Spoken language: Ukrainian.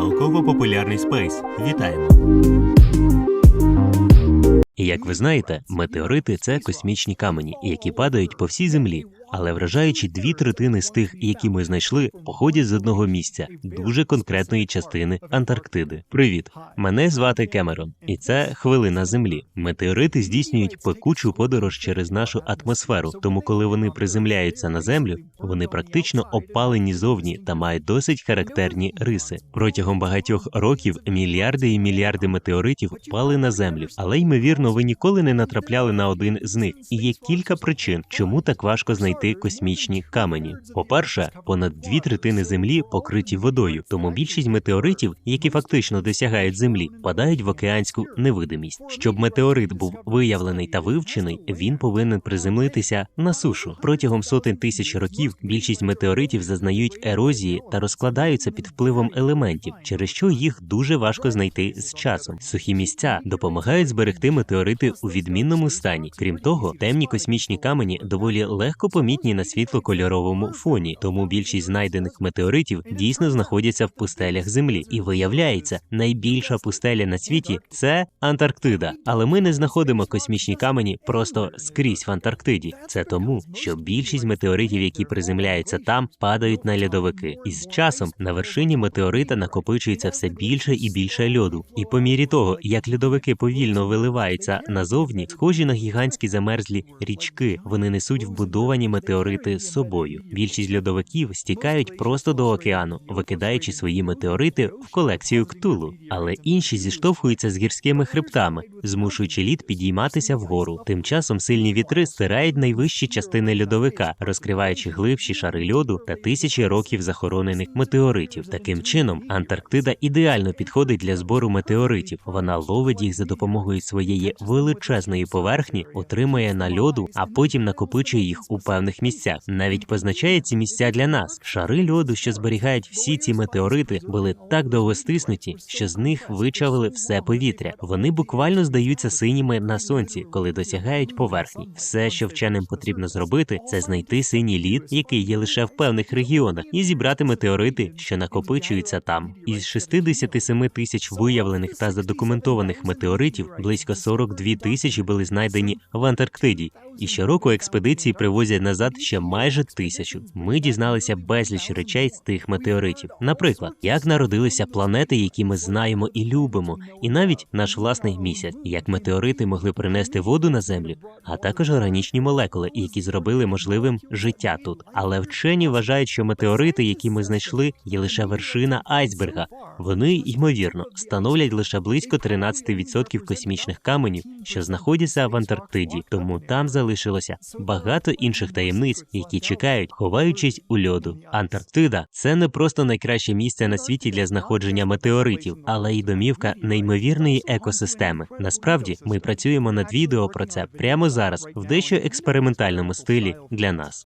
Науково-популярний спейс. Вітаємо. Як ви знаєте, метеорити це космічні камені, які падають по всій землі. Але вражаючи дві третини з тих, які ми знайшли, походять з одного місця, дуже конкретної частини Антарктиди. Привіт! Мене звати Кемерон, і це хвилина Землі. Метеорити здійснюють пекучу подорож через нашу атмосферу. Тому, коли вони приземляються на землю, вони практично опалені зовні та мають досить характерні риси. Протягом багатьох років мільярди і мільярди метеоритів впали на землю, але ймовірно, ви ніколи не натрапляли на один з них. І є кілька причин, чому так важко знайти космічні камені. По-перше, понад дві третини землі покриті водою, тому більшість метеоритів, які фактично досягають землі, впадають в океанську невидимість. Щоб метеорит був виявлений та вивчений, він повинен приземлитися на сушу. Протягом сотень тисяч років більшість метеоритів зазнають ерозії та розкладаються під впливом елементів, через що їх дуже важко знайти з часом. Сухі місця допомагають зберегти метеорити у відмінному стані. Крім того, темні космічні камені доволі легко помітні на світлокольоровому фоні, тому більшість знайдених метеоритів дійсно знаходяться в пустелях Землі. І виявляється, найбільша пустеля на світі це Антарктида. Але ми не знаходимо космічні камені просто скрізь в Антарктиді. Це тому, що більшість метеоритів, які приземляються там, падають на льодовики. І з часом на вершині метеорита накопичується все більше і більше льоду. І по мірі того, як льодовики повільно виливаються назовні, схожі на гігантські замерзлі річки, вони несуть вбудовані метеорити з собою. Більшість льодовиків стікають просто до океану, викидаючи свої метеорити в колекцію ктулу. Але інші зіштовхуються з гірськими хребтами, змушуючи лід підійматися вгору. Тим часом сильні вітри стирають найвищі частини льодовика, розкриваючи глибші шари льоду та тисячі років захоронених метеоритів. Таким чином, Антарктида ідеально підходить для збору метеоритів. Вона ловить їх за допомогою своєї величезної поверхні, отримує на льоду, а потім накопичує їх у певних місцях. Навіть позначає ці місця для нас. Шари льоду, що зберігають всі ці метеорити, були так довго стиснуті, що з них вичавили все повітря. Вони буквально здаються синіми на сонці, коли досягають поверхні. Все, що вченим потрібно зробити, це знайти синій лід, який є лише в певних регіонах, і зібрати метеорити, що накопичуються там. Із 67 тисяч виявлених та задокументованих метеоритів близько 42 тисячі були знайдені в Антарктиді. І щороку експедиції привозять назад ще майже тисячу. Ми дізналися безліч речей з тих метеоритів. Наприклад, як народилися планети, які ми знаємо і любимо, і навіть наш власний місяць, як метеорити могли принести воду на землю, а також органічні молекули, які зробили можливим життя тут. Але вчені вважають, що метеорити, які ми знайшли, є лише вершина айсберга. Вони, ймовірно, становлять лише близько 13% космічних каменів, що знаходяться в Антарктиді, тому там залишилося багато інших таємниць, які чекають, ховаючись у льоду. Антарктида це не просто найкраще місце на світі для знаходження метеоритів, але й домівка неймовірної екосистеми. Насправді, ми працюємо над відео про це прямо зараз в дещо експериментальному стилі для нас.